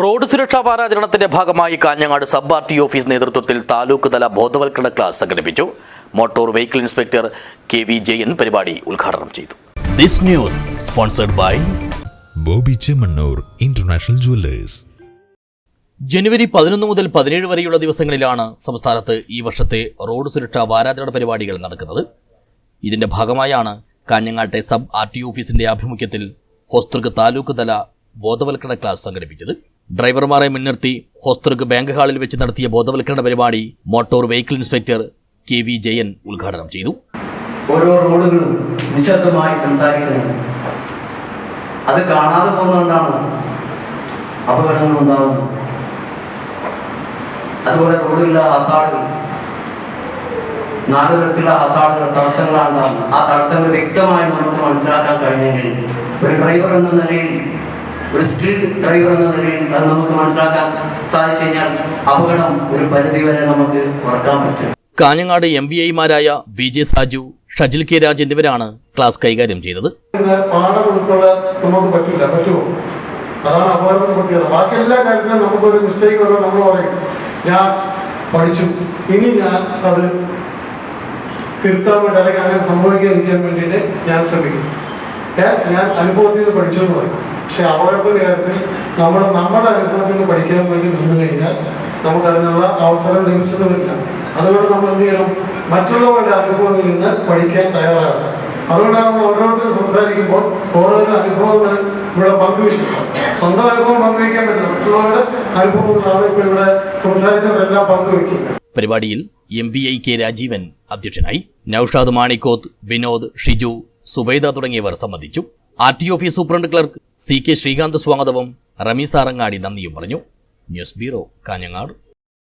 Road സുരക്ഷാ വാരാചരണത്തിന്റെ ഭാഗമായി Kanhangad sub R T office നേതൃത്വത്തിൽ താലൂക്ക് തല ബോധവൽക്കരണ ക്ലാസ് സംഘടിപ്പിച്ചു. Motor vehicle inspector K V Jayan പരിപാടി ഉദ്ഘാടനം ചെയ്തു. This news sponsored by Boby Chemmanur international jewellers. ജനുവരി പതിനൊന്ന് മുതൽ പതിനേഴ് വരെയുള്ള ദിവസങ്ങളിലാണ് സംസ്ഥാനത്ത് ഈ വർഷത്തെ റോഡ് സുരക്ഷാ വാരാചരണ പരിപാടികൾ നടക്കുന്നത്. ഇതിന്റെ ഭാഗമായാണ് കാഞ്ഞങ്ങാട്ടെ സബ് ആർ ടി ഓഫീസിന്റെ ആഭിമുഖ്യത്തിൽ ഹോസ്തൃക് താലൂക്ക് തല ബോധവൽക്കരണ ക്ലാസ് സംഘടിപ്പിച്ചത്. ഡ്രൈവർമാരെ മുൻനിർത്തി ഹോസ്തൃക് ബാങ്ക് ഹാളിൽ വെച്ച് നടത്തിയ ബോധവൽക്കരണ പരിപാടി motor vehicle inspector K V Jayan ഉദ്ഘാടനം ചെയ്തു. ഓരോ റോഡുകളും നിശബ്ദമായി സംസാരിക്കുന്നത് അത് കാണാതെ പോകുന്നതുകൊണ്ടാണ് അപകടങ്ങൾ ഉണ്ടാവുന്നത് അതുപോലെ റോഡിലുള്ള ഹസാഡുകൾ നാല് തരത്തിലുള്ള ഹസാഡുകൾ തടസ്സങ്ങളാണ്. ആ തടസ്സങ്ങൾ വ്യക്തമായി നമുക്ക് മനസ്സിലാക്കാൻ കഴിഞ്ഞെങ്കിൽ ഒരു ഡ്രൈവർ എന്ന നിലയിൽ ഒരു സ്കിൽഡ് ഡ്രൈവർ എന്ന നിലയിൽ അത് നമുക്ക് മനസ്സിലാക്കാൻ സാധിച്ചു കഴിഞ്ഞാൽ അപകടം ഒരു പരിധി വരെ നമുക്ക് കുറയ്ക്കാൻ പറ്റും. കാഞ്ഞങ്ങാട് എം ബി ഐമാരായ B J Saju Shajil K Raj എന്നിവരാണ് ക്ലാസ് കൈകാര്യം ചെയ്തത്. പാഠം ഉൾക്കൊള്ളാൻ നമുക്ക് പറ്റില്ല പറ്റുമോ? അതാണ് അപകടത്തിന് പറ്റിയത് ബാക്കി എല്ലാ കാര്യത്തിലും നമുക്കൊരു മിസ്റ്റേക്ക് വരുമ്പോൾ നമ്മൾ പറയും. ഞാൻ പഠിച്ചു. ഇനി ഞാൻ അത് തിരുത്താൻ വേണ്ടി അല്ലെങ്കിൽ അങ്ങനെ സംഭവിക്കാതിരിക്കാൻ വേണ്ടിയിട്ട് ഞാൻ ശ്രമിക്കും. ഞാൻ അനുഭവത്തിൽ നിന്ന് പഠിച്ചു എന്ന് പറയും. പക്ഷെ അവരുടെ കാര്യത്തിൽ നമ്മൾ നമ്മുടെ അനുഭവത്തിൽ നിന്ന് പഠിക്കാൻ വേണ്ടി നിന്നു കഴിഞ്ഞാൽ നമുക്ക് അതിനുള്ള അവസരം ലഭിച്ചെന്ന് വരില്ല അതുകൊണ്ട് നമ്മൾ എന്ത് ചെയ്യണം? മറ്റുള്ളവരുടെ അനുഭവങ്ങളിൽ നിന്ന് പഠിക്കാൻ തയ്യാറാകണം. അതുകൊണ്ടാണ് നമ്മൾ ഓരോരുത്തരും സംസാരിക്കുമ്പോൾ ഓരോരോ അനുഭവങ്ങൾ ഇവിടെ പങ്കുവയ്ക്കുന്നത്. സ്വന്തം അനുഭവം പങ്കുവയ്ക്കാൻ പറ്റില്ല. മറ്റുള്ളവരുടെ അനുഭവങ്ങളാണ് ഇപ്പോൾ ഇവിടെ സംസാരിച്ചവരെല്ലാം പങ്കുവയ്ച്ചത് പരിപാടിയിൽ M V I K Rajeevan അധ്യക്ഷനായി. നൌഷാദ് മാണിക്കോത്ത് വിനോദ് ഷിജു സുബൈദ തുടങ്ങിയവർ സംബന്ധിച്ചു. R T office superintendent clerk C K Sreekanth സ്വാഗതവും റമീസ് ആറങ്ങാടി നന്ദിയും പറഞ്ഞു. News bureau Kanhangad.